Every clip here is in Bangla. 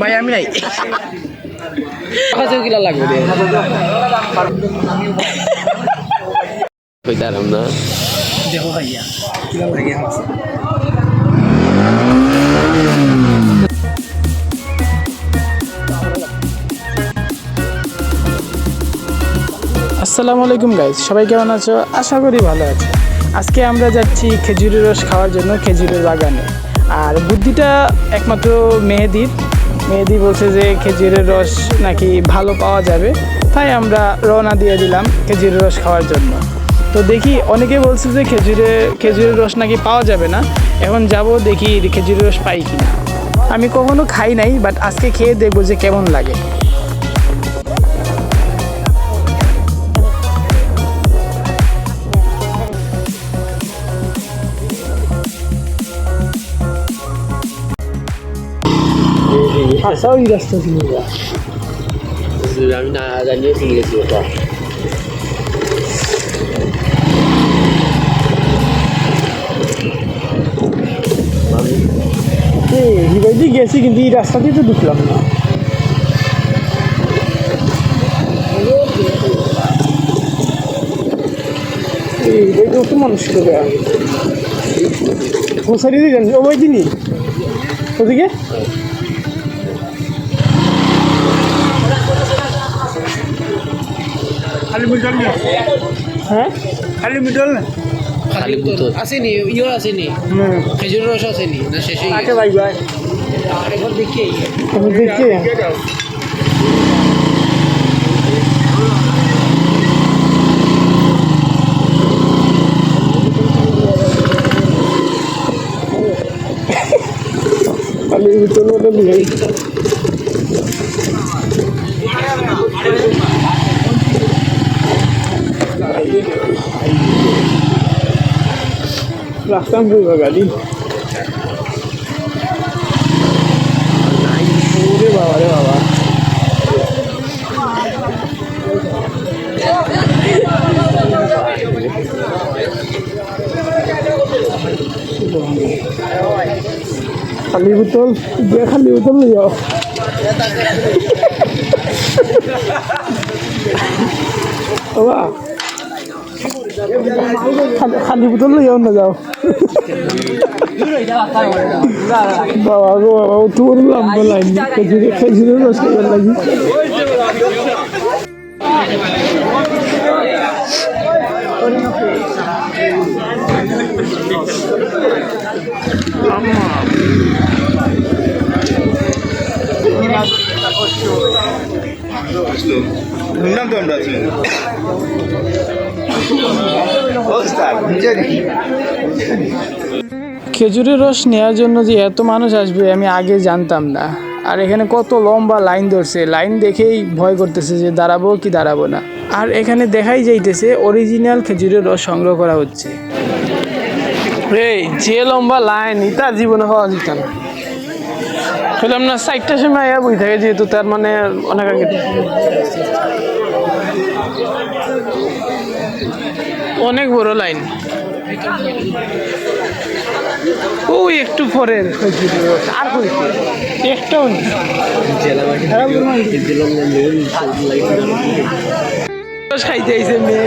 ভাই আমি নাই কিলা লাগবে কইতারাম না দেখো ভাইয়া কিলা লাগে আসসালামু আলাইকুম গাইজ সবাই কেমন আছো? আশা করি ভালো আছো। আজকে আমরা যাচ্ছি খেজুরের রস খাওয়ার জন্য খেজুরের বাগানে। আর বুদ্ধিটা একমাত্র মেহেদির। মেহেদি বলছে যে খেজুরের রস নাকি ভালো পাওয়া যাবে। তাই আমরা রওনা দিয়ে দিলাম খেজুরের রস খাওয়ার জন্য। তো দেখি অনেকে বলছে যে খেজুরে, খেজুরের রস নাকি পাওয়া যাবে না। এখন যাব দেখি খেজুরের রস পাই কিনা। আমি কখনো খাই নাই বাট আজকে খেয়ে দেখব যে কেমন লাগে। আচ্ছা ওই রাস্তা ছিল আমি না জানিয়ে চলে গেছি ওটা হিবাইদি গেছি কিন্তু এই রাস্তা দিয়ে তো ঢুকলাম না এইটাই তো মানুষ ছিল গোসারি দিয়ে জানি ওই দিনই ওদিকে খালি মিটল না। হ্যাঁ? খালি মিটল না। খালি বোতল আসেনি ইয়ে আসেনি। খেজুর রস আসেনি না শেষে আচ্ছা ভাই ভাই? এখন দেখি। তুমি দেখছি খালি ভিতর মতো দিয়ে রাখতাম পুরো গাড়ি। ওরে খালি বোতল দিয়ে খালি বোতল লৈ যাও। বাবা খালি বোতল লৈ যাও না যাও। বাবা গো বাবা তোর লাগি তো আমরা আছি খেজুরের রস নেওয়ার জন্য যে এত মানুষ আসবে, আমি আগে জানতাম না। আর এখানে কত লম্বা লাইন ধরছে। লাইন দেখেই ভয় করতেছে যে দাঁড়াবো কি দাঁড়াবো না। আর এখানে দেখাই যাইতেছে অরিজিনাল খেজুরের রস সংগ্রহ করা হচ্ছে। এই যে লম্বা লাইন ইটা জীবনে হওয়া যেত না বললাম না চারটার সময় বই থাকে, যেহেতু তার মানে অনেক আগে। অনেক বড় লাইন। ওই একটু রস আর একটাও খাইতে আইছে মেয়ে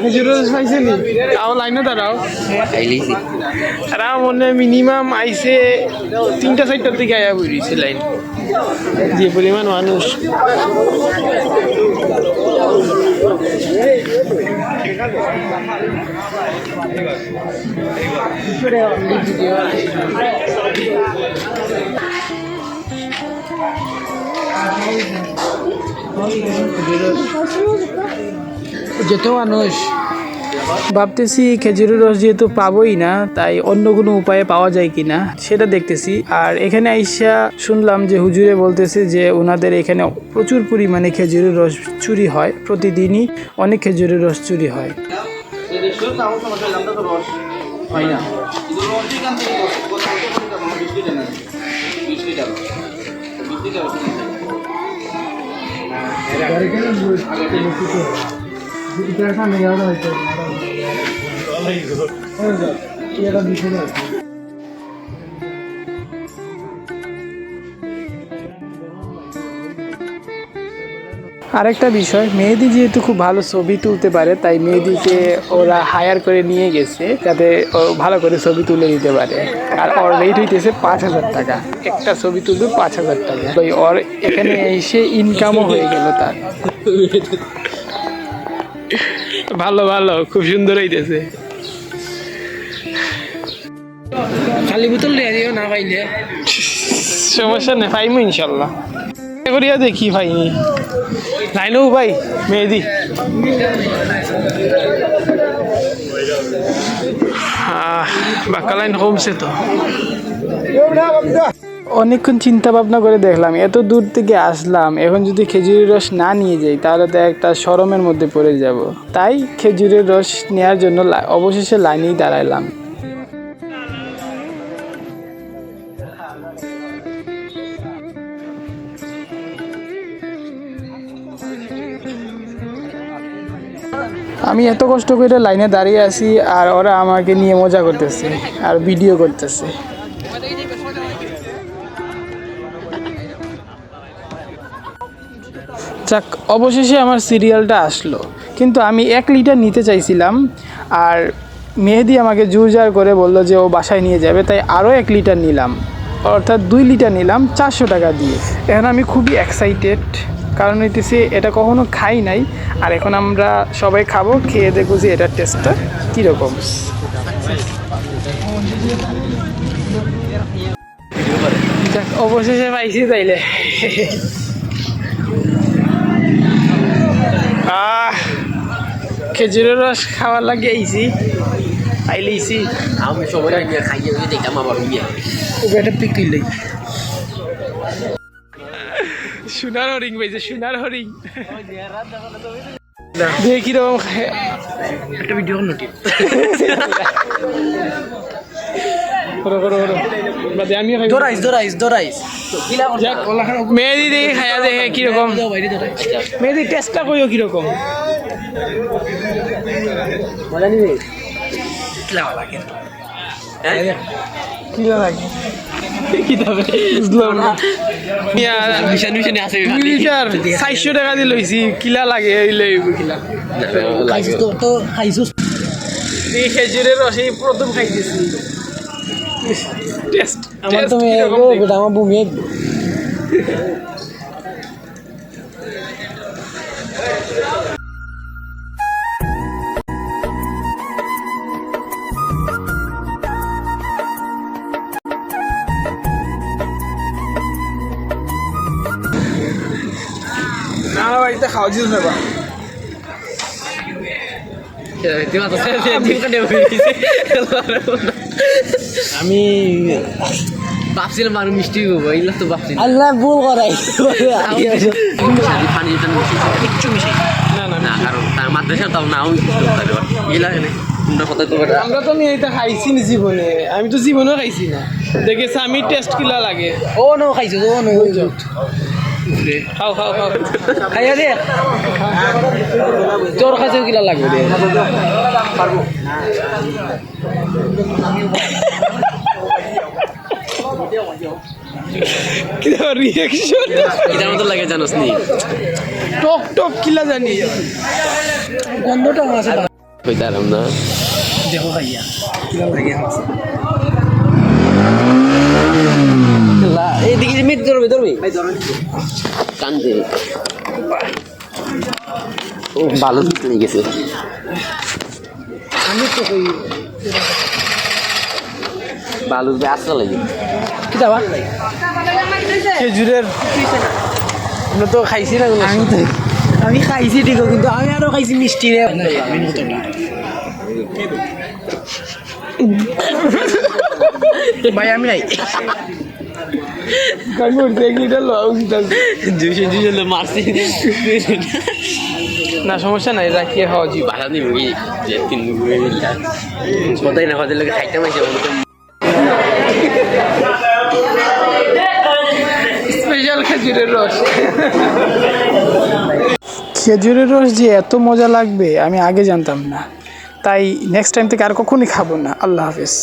খেজুরের রস পাইছে নি? তাও লাইনে দাঁড়াও। তারা মনে মিনিমাম আইছে তিনটা, চারটার দিকে আয়া বেরিয়েছে লাইন। যে পরিমাণ মানুষ। যত মানুষ ভাবতেছি খেজুরের রস যেহেতু পাবোই না, তাই অন্য কোনো উপায়ে পাওয়া যায় কি না সেটা দেখতেছি। আর এখানে আইসা শুনলাম যে হুজুরে বলতেছে যে ওনাদের এখানে প্রচুর পরিমাণে খেজুরের রস চুরি হয়, প্রতিদিনই অনেক খেজুরের রস চুরি হয়। এটা আরেকটা বিষয় মেহেদি যেহেতু খুব ভালো ছবি তুলতে পারে তাই মেহেদিকে ওরা হায়ার করে নিয়ে গেছে যাতে ও ভালো করে ছবি তুলে দিতে পারে। আর ওর রেট হইতেছে পাঁচ হাজার টাকা। একটা ছবি তুলবে পাঁচ হাজার টাকা। তো ওর এখানে এসে ইনকামও হয়ে গেল তার। ভালো ভালো খুব সুন্দর হইতেছে। খালি বোতল লিয়ে দিও না পাইলে? সমস্যা নেই পাইমু ইনশাল্লাহ। করিয়া দেখি পাইনি লাইনও ভাই মেহেদি। আহ, বাঁকা লাইন কমছে তো। অনেকক্ষণ চিন্তা ভাবনা করে দেখলাম এত দূর থেকে আসলাম এখন যদি খেজুরের রস না নিয়ে যাই তাহলে তো একটা শরমের মধ্যে পড়ে যাব। তাই খেজুরের রস নেওয়ার জন্য অবশেষে লাইনেই দাঁড়াইলাম। আমি এত কষ্ট করে লাইনে দাঁড়িয়ে আছি আর ওরা আমাকে নিয়ে মজা করতেছে আর ভিডিও করতেছে। যাক, অবশেষে আমার সিরিয়ালটা আসলো। কিন্তু আমি এক লিটার নিতে চাইছিলাম আর মেহেদি আমাকে জোরজার করে বলল যে ও বাসায় নিয়ে যাবে, তাই আরও এক লিটার নিলাম। অর্থাৎ দুই লিটার নিলাম চারশো টাকা দিয়ে। এখন আমি খুবই এক্সাইটেড কারণ হইতেছি এটা কখনো খাই নাই। আর এখন আমরা সবাই খাব খেয়ে দেখব যে এটার টেস্টটা কীরকম। যাক অবশেষে পাইছি তাইলে। আহ খেজুরের রস খাওয়ার লাগে আইছি। আইলেইছি। আমি সবাই খাইয়ে দেখলাম আবার বিয়ে এটা পিকল লই সোনার হরিং পাইছে সোনার হরিং দিয়ে কীরকম একটা ভিডিও নটি করো করো করো। বাদে আমিও খাই দরাইস দরাইস দরাইস যাক মেহেদি দেখে খায়া দেখে কীরকম। মেহেদি টেস্টটা কইও কীরকম। মজা নিবে? কিলা লাগে চারশো টাকা দিয়ে লইছি। কিলা লাগে এই লইব কিলা। এই খেজুরের রস প্রথম খাইতেছি। টেস্ট আমার তো আমার বমি খাওয়া কাটে বেরিয়েছে আমি ভাবছিলাম আর মিষ্টি হব এইগুলো তো ভাবছি আল্লাহ ভুল করাই পানি মিষ্টি কিচ্ছু মিশাই না না না কারণ তার মাদ্রাসা তাও নাও এগুলা তোমরা কথা তো আমরা তো আমি এটা খাইছি নি জীবনে আমি তো জীবনেও খাইছি না দেখেছি আমি টেস্ট কিলা লাগে ও নো খাইছো ও নো খাও খাও খাও। খাইয়া দে। তোর খাইছো কিলা লাগবে দে। রিয়াকশন মতো লাগে জানোস নি? টক টক কিলা জানি। গন্ধটা আছে কইতারাম না? দেখো খাইয়া কিলা লাগে আছে এইদিকে মিট ধরবে ধরবে? কান্দে। ও ভালো লেগে গেছে। আমি তো কই ভালো আসতে লাগে। কি দাবা? খেজুরের আমরা তো খাইছি না আমি তো আমি খাইছি ঠিক কিন্তু আমি আরও খাইছি মিষ্টি রে। আমি মতো না। ভাই আমি নাই। মারছি না সমস্যা নাই রাখিয়ে খাওয়া কি যে তিন কোথায় না খাইতে মাইছে স্পেশাল খেজুরের রস। খেজুরের রস যে এত মজা লাগবে আমি আগে জানতাম না। তাই নেক্সট টাইম থেকে আর কখনই খাব না। আল্লাহ হাফেজ।